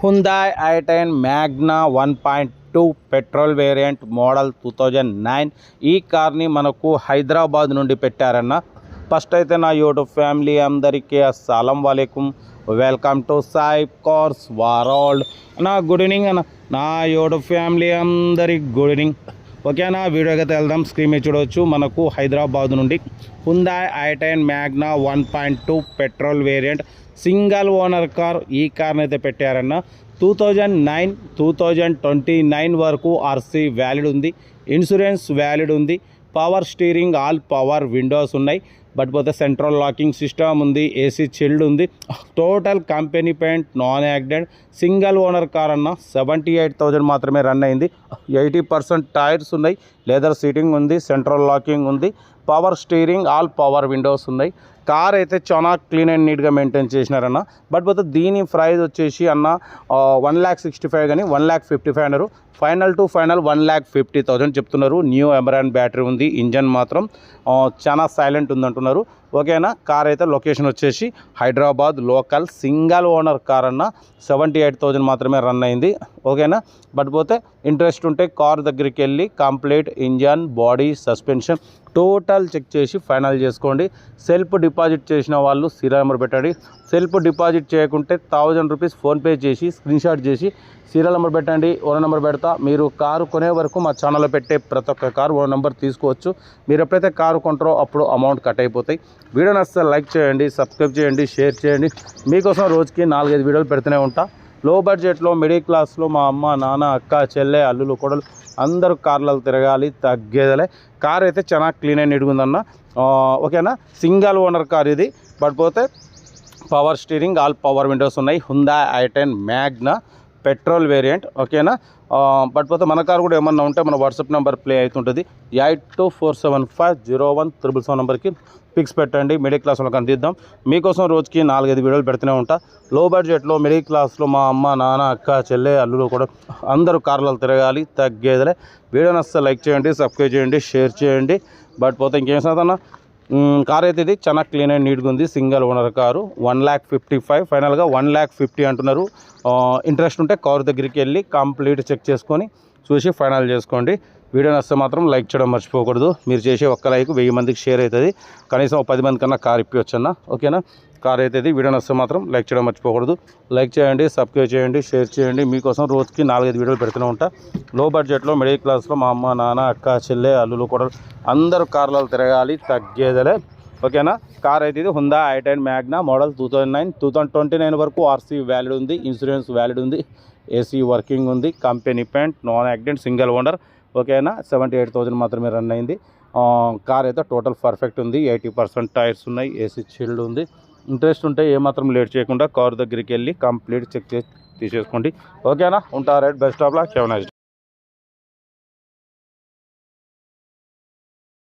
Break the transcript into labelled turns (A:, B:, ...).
A: Hyundai i ten Magna one point two petrol variant model two thousand nine ఈ కార్ని మనకు హైదరాబాద్ నుండి పెట్టారన్న. First అయితే నా యూట్యూబ్ ఫ్యామిలీ అందరికీ అస్సలం వాలేకుమ్ welcome to Sai cars world నా గుడ్ ఈవినింగ్ అన్న. నా యూట్యూబ్ ఫ్యామిలీ అందరికి గుడ్ ఈవినింగ్ ఓకేనా? వీడియోకి అయితే వెళ్దాం. స్క్రీన్ మీద చూడవచ్చు మనకు హైదరాబాద్ నుండి Hyundai i ten Magna one point two petrol variant. Single owner car ఈ కార్ని అయితే పెట్టారన్న. Two thousand nine two thousand twenty nine వరకు ఆర్సీ వ్యాలిడ్ ఉంది. ఇన్సూరెన్స్ వ్యాలిడ్ ఉంది. Power steering all power windows ఉన్నాయి. బట్ పోతే సెంట్రల్ లాకింగ్ సిస్టమ్ ఉంది AC chilled ఉంది. Total company paint non accident single owner car అన్న సెవెంటీ ఎయిట్ థౌజండ్ మాత్రమే run అయింది. ఎయిటీ పర్సెంట్ టైర్స్ ఉన్నాయి లెదర్ సీటింగ్ ఉంది సెంట్రల్ లాకింగ్ ఉంది. Power steering all power windows ఉన్నాయి. కార్ అయితే చాలా క్లీన్ అండ్ నీట్గా మెయింటైన్ చేసినారన్న. బట్ పోతే దీని ప్రైస్ వచ్చేసి అన్న వన్ ల్యాక్ సిక్స్టీ ఫైవ్ కానీ వన్ ల్యాక్ ఫిఫ్టీ ఫైవ్ అన్నారు. Final to final one lakh fifty thousand చెప్తున్నారు. న్యూ ఎమరాన్ బ్యాటరీ ఉంది ఇంజన్ మాత్రం చాలా సైలెంట్ ఉందంటున్నారు. ఓకేనా? కార్ అయితే లొకేషన్ వచ్చేసి Hyderabad local single owner car అన్న. సెవెంటీ ఎయిట్ థౌజండ్ మాత్రమే రన్ అయింది. ఓకేనా? బట్ పోతే ఇంట్రెస్ట్ ఉంటే కార్ దగ్గరికి వెళ్ళి complete engine body suspension total check చేసి ఫైనల్ చేసుకోండి. సెల్ఫ్ డిపాజిట్ చేసిన వాళ్ళు సీరియల్ నెంబర్ పెట్టండి. సెల్ఫ్ డిపాజిట్ చేయకుంటే థౌజండ్ రూపీస్ ఫోన్పే చేసి స్క్రీన్ షాట్ చేసి సీరియల్ నెంబర్ పెట్టండి. ఓనర్ నెంబర్ పెడతా. మీరు కారు కొనే వరకు మా ఛానల్లో పెట్టే ప్రతి ఒక్క కారు ఓనర్ నెంబర్ తీసుకోవచ్చు. మీరు ఎప్పుడైతే కారు కొంటారో అప్పుడు అమౌంట్ కట్ అయిపోతాయి. వీడియో నచ్చితే లైక్ చేయండి సబ్స్క్రైబ్ చేయండి షేర్ చేయండి. మీకోసం రోజుకి నాలుగైదు వీడియోలు పెడుతూనే ఉంటా. లో బడ్జెట్లో మిడిల్ క్లాస్లో మా అమ్మ నాన్న అక్క చెల్లె అల్లులు కొడలు అందరూ కార్లలో తిరగాలి తగ్గేదలే. కార్ అయితే చాలా క్లీన్ అండ్ ఇడుగుందన్న ఓకేనా? సింగల్ ఓనర్ కార్ ఇది. బట్ పోతే power steering all power windows ఉన్నాయి. Hyundai i ten Magna petrol variant ఓకేనా? బట్ పోతే మన కార్ కూడా ఏమన్నా ఉంటే మన వాట్సాప్ నెంబర్ ప్లే అవుతుంటుంది. Eight two four seven five zero one triple seven నెంబర్కి పిక్స్ పెట్టండి. మిడిల్ క్లాస్ వాళ్ళకి అందిద్దాం మీకోసం రోజుకి నాలుగైదు వీడియోలు పెడుతూనే ఉంటా. లో బడ్జెట్లో మిడిల్ క్లాస్లో మా అమ్మ నాన్న అక్క చెల్లె అల్లులు కూడా అందరూ కార్లలో తిరగాలి తగ్గేదిలే. వీడియో నస్తే లైక్ చేయండి సబ్స్క్రైబ్ చేయండి షేర్ చేయండి. బట్ పోతే ఇంకేం సాధన కార్ అయితే ఇది. చాలా క్లీన్ అండ్ నీట్గా ఉంది. Single owner car. One lakh fifty five ఫైనల్గా వన్ ల్యాక్ ఫిఫ్టీ అంటున్నారు. ఇంట్రెస్ట్ ఉంటే కారు దగ్గరికి వెళ్ళి కంప్లీట్ చెక్ చేసుకొని చూసి ఫైనల్ చేసుకోండి. వీడియో నచ్చితే మాత్రం లైక్ చేయడం మర్చిపోకూడదు. మీరు చేసే ఒక్క లైక్ వెయ్యి మందికి షేర్ అవుతుంది. కనీసం పది మంది కన్నా కార్ ఇప్పించన్న ఓకేనా? కార్ అయితే వీడియో నచ్చితే మాత్రం లైక్ చేయడం మర్చిపోకూడదు. లైక్ చేయండి సబ్స్క్రైబ్ చేయండి షేర్ చేయండి. మీకోసం రోజుకి నాలుగైదు వీడియోలు పెడుతూనే ఉంటా. లో బడ్జెట్లో మిడిల్ క్లాస్లో మా అమ్మ నాన్న అక్క చెల్లె అల్లులు కూడా అందరూ కార్లలో తిరగాలి. తగ్గేదలే. ఓకేనా? కార్ అయితే ఇది Hyundai i ten Magna model two thousand nine two thousand twenty nine వరకు ఆర్సీ వ్యాలిడ్ ఉంది ఇన్సూరెన్స్ వ్యాలిడ్ ఉంది. ఏసీ వర్కింగ్ ఉంది company paint non accident single owner. ఓకేనా? సెవెంటీ ఎయిట్ థౌసండ్ మాత్రమే రన్ అయింది. కార్ అయితే టోటల్ పర్ఫెక్ట్ ఉంది. Eighty percent tyres ఉన్నాయి ఏసీ చిల్డ్ ఉంది. ఇంట్రెస్ట్ ఉంటే ఏమాత్రం లేట్ చేయకుండా కార్ దగ్గరికి వెళ్ళి కంప్లీట్ చెక్ చేసి తీసేసుకోండి. ఓకేనా? ఉంటా రైట్ బెస్ట్ ఆఫ్ లా కెవనైజ్